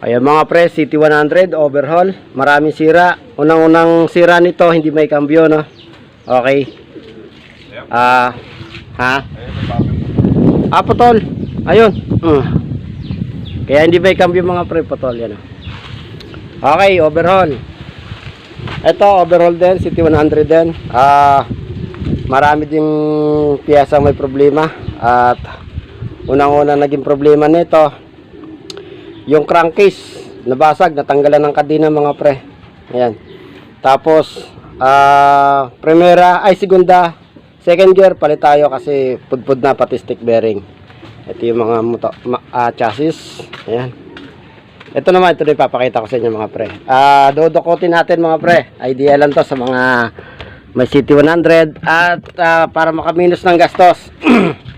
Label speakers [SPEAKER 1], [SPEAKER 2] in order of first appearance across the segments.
[SPEAKER 1] Ayan mga pre, City 100 overhaul. Maraming sira. Unang-unang sira nito, hindi may cambio, no? Okay. Ah, ha? Ah, putol. Ayun. Mm. Kaya hindi may cambio mga pre, putol yan. oh. Okay, overhaul. Ito, overhaul din, City 100 din. Ah, marami ding piyesa may problema. At unang-unang naging problema nito, yung crankcase nabasag, natanggalan ng kadena mga pre. Ayan. Tapos, ah, primera, ay segunda, second gear, palit tayo kasi pudpud na pati stick bearing. Ito yung mga moto, ma, ah, chassis. Ayan. Ito naman, ito na ipapakita ko sa inyo mga pre. Ah, dodokotin natin mga pre. Idea lang to sa mga may City 100 at ah, para makaminus ng gastos.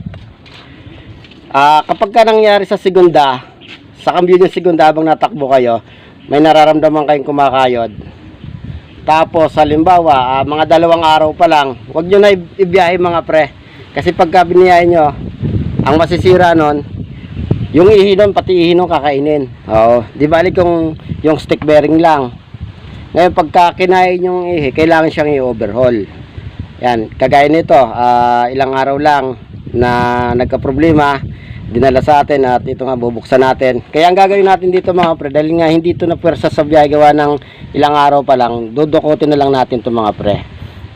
[SPEAKER 1] Ah, kapag ka nangyari sa segunda, sa cambio yung segunda habang natakbo kayo, may nararamdaman kayong kumakayod. Tapos, halimbawa, ah, mga dalawang araw pa lang, huwag nyo na ibiyahe mga pre. Kasi pagka biniyahe nyo, ang masisira nun, yung ihi nun, pati ihi nun kakainin. Oo. Di bali kung yung stick bearing lang. Ngayon, pagka kinain yung ihi, kailangan siyang i-overhaul. Yan, kagaya nito, ah, ilang araw lang na nagka-problema, dinala sa atin at ito nga bubuksan natin. Kaya ang gagawin natin dito mga pre, dahil nga hindi ito na pwersa sa biyahe gawa ng ilang araw pa lang, dudukotin na lang natin ito mga pre.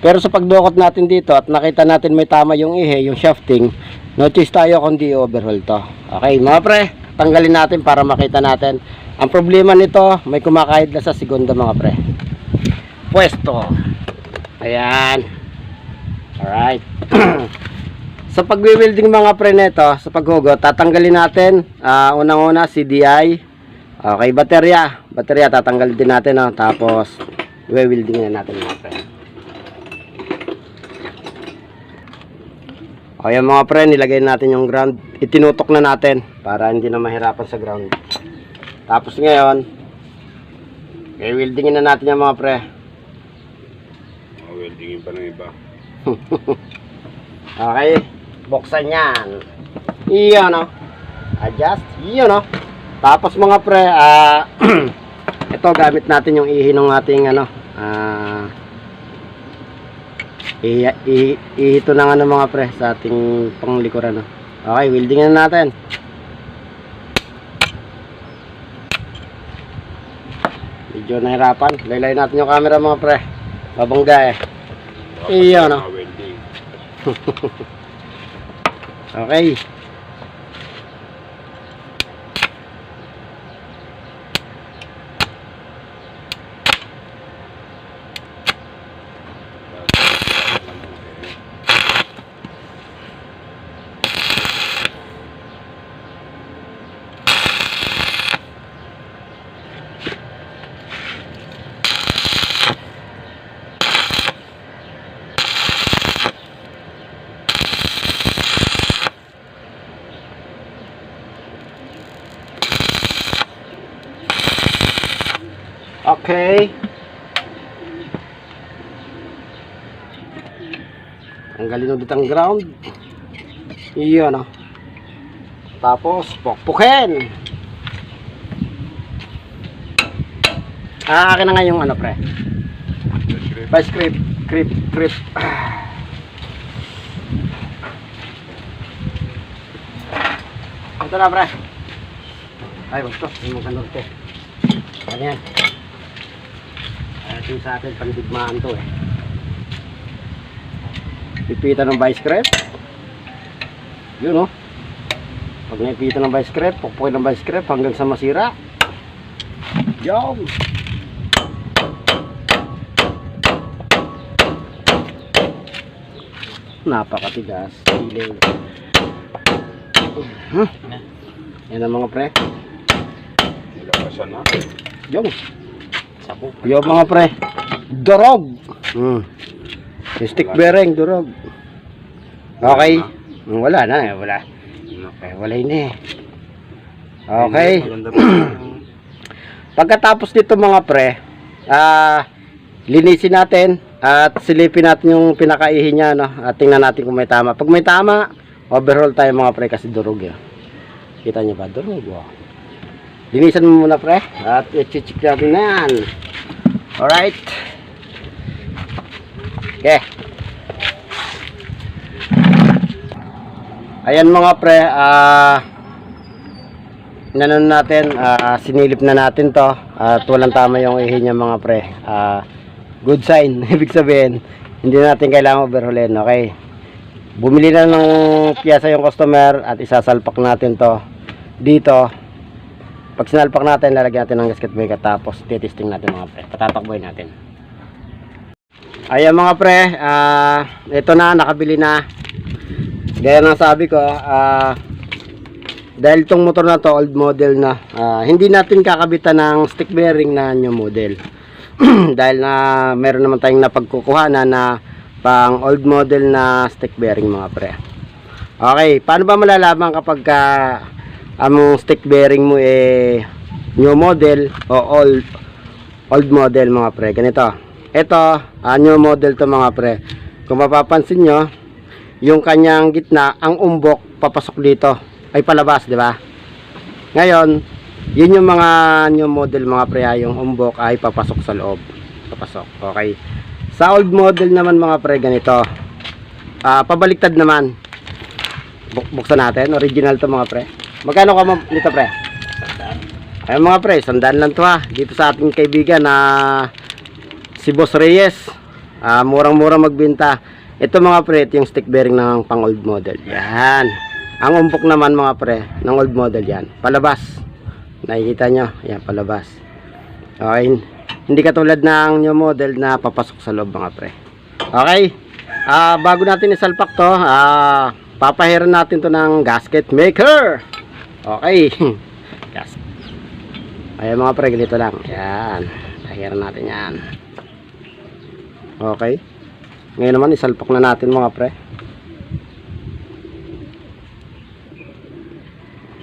[SPEAKER 1] Pero sa pagdukot natin dito at nakita natin may tama yung ihe, yung shafting, notice tayo kundi overhaul to. Okay, mga pre, tanggalin natin para makita natin. Ang problema nito, may kumakahid na sa segunda mga pre. Pwesto. Ayan. Alright. sa pagwi-welding mga pre nito, sa paghugot, tatanggalin natin ah, unang-una CDI. Okay, baterya. Baterya tatanggalin din natin, no? tapos i-welding na natin mga pre. O yan mga pre, nilagay natin yung ground. Itinutok na natin para hindi na mahirapan sa ground. Tapos ngayon, i-weldingin na natin yung mga pre.
[SPEAKER 2] Mga weldingin pa ng iba.
[SPEAKER 1] Okay, buksan yan. Iyon, no? Adjust, iyon, no? Tapos mga pre, ah, ito gamit natin yung ihi ng ating, ano, ah, ihi, ihi, ihi ito ng ano mga pre, sa ating panglikuran, no? Okay, welding na natin. Medyo nahirapan. Laylay natin yung camera mga pre. Babangga eh. Iyon, no?
[SPEAKER 2] Mga welding.
[SPEAKER 1] Okay. Okay. Tanggalin ulit ang ground. Iyon, oh. Tapos, pukpukin. Ah, akin na nga yung ano, pre. Vice grip, grip, grip. Ito na, pre. Ay, wag to. Yung mga norte. Ano yan? At yung sa akin, pandigmaan to eh. Pipitan ng vice grip. Yun oh. Pag naipitan ng vice grip, pukpukin ng vice grip hanggang sa masira. Yo! Napakatigas. Ilaw. Hmm. Yan ang mga pre.
[SPEAKER 2] Nilakasan na.
[SPEAKER 1] Yung. Yung mga pre. Durog. Hmm. Stick bearing, durog. Okay. Hmm, Wala na, eh, wala. Okay, wala na eh. Okay. Pagkatapos nito mga pre, ah linisin natin at silipin natin yung pinakaihi niya no. At tingnan natin kung may tama. Pag may tama, overhaul tayo mga pre kasi durog 'yan. Kita niyo ba? Durog. Wow. Linisan mo muna pre. At i-check natin na yan. Alright. Okay. Ayan mga pre, ah inanon natin, ah, sinilip na natin to at walang tama yung ihi niya mga pre. Ah, good sign, ibig sabihin, hindi natin kailangan overhaulin, okay? Bumili na ng piyasa yung customer at isasalpak natin to dito. Pag sinalpak natin, lalagyan natin ng gasket brake at tapos titesting natin mga pre. Patatakboy natin. Ayan mga pre, ah ito na, nakabili na. Gaya ng sabi ko, ah dahil itong motor na to old model na, ah, hindi natin kakabitan ng stick bearing na new model. dahil na meron naman tayong napagkukuhanan na pang old model na stick bearing mga pre. Okay, paano ba malalaman kapag ka ang stick bearing mo eh new model o old old model mga pre? Ganito. Ito, ah, new model to mga pre. Kung mapapansin nyo, yung kanyang gitna, ang umbok papasok dito ay palabas, di ba? Ngayon, yun yung mga new model mga pre, ah, yung umbok ay papasok sa loob. Papasok. Okay. Sa old model naman mga pre, ganito. Ah, pabaliktad naman. Buk buksan natin, original to mga pre. Magkano ka nito pre? Ayun mga pre, sandaan lang to ha. Dito sa ating kaibigan na si Boss Reyes. Ah, murang-murang magbenta. Ito mga pre, ito yung stick bearing ng pang old model. Yan. Ang umpok naman mga pre, ng old model yan. Palabas. Nakikita nyo? Yan, palabas. Okay. Hindi katulad ng new model na papasok sa loob mga pre. Okay. Ah, bago natin isalpak to, ah, papahiran natin to ng gasket maker. Okay. Gas. Ayan mga pre, ganito lang. Yan. Pahiran natin yan. Okay. Ngayon naman, isalpak na natin mga pre.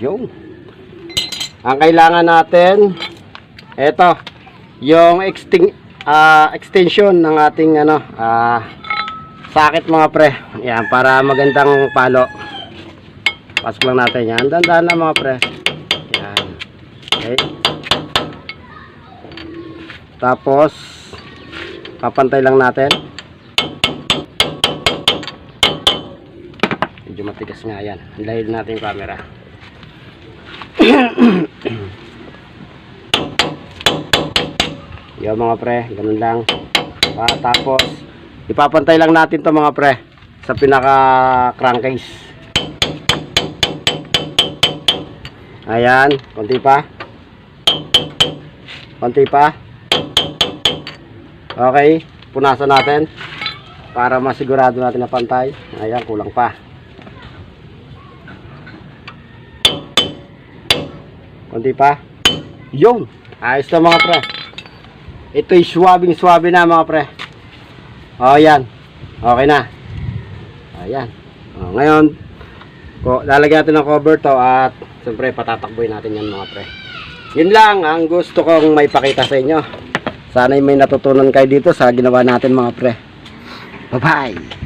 [SPEAKER 1] Yung. Ang kailangan natin, eto, yung exting, ah, extension ng ating ano, ah, sakit mga pre. Yan, para magandang palo. Pasok lang natin yan. Dandan na mga pre. Yan. Okay. Tapos, papantay lang natin. Medyo matigas nga yan. Lahil natin yung camera. Yo mga pre, ganun lang. Ah, tapos, ipapantay lang natin to mga pre sa pinaka crankcase. Ayan, konti pa. Konti pa. Okay, punasan natin para masigurado natin na pantay. Ayan, kulang pa. Konti pa. Yun. Ayos na mga pre. Ito'y swabing swabe na mga pre. O yan. Okay na. Ayan. O, ngayon, lalagyan natin ng cover to at siyempre patatakboy natin yan mga pre. Yun lang ang gusto kong may pakita sa inyo. Sana'y may natutunan kayo dito sa ginawa natin mga pre. Bye-bye.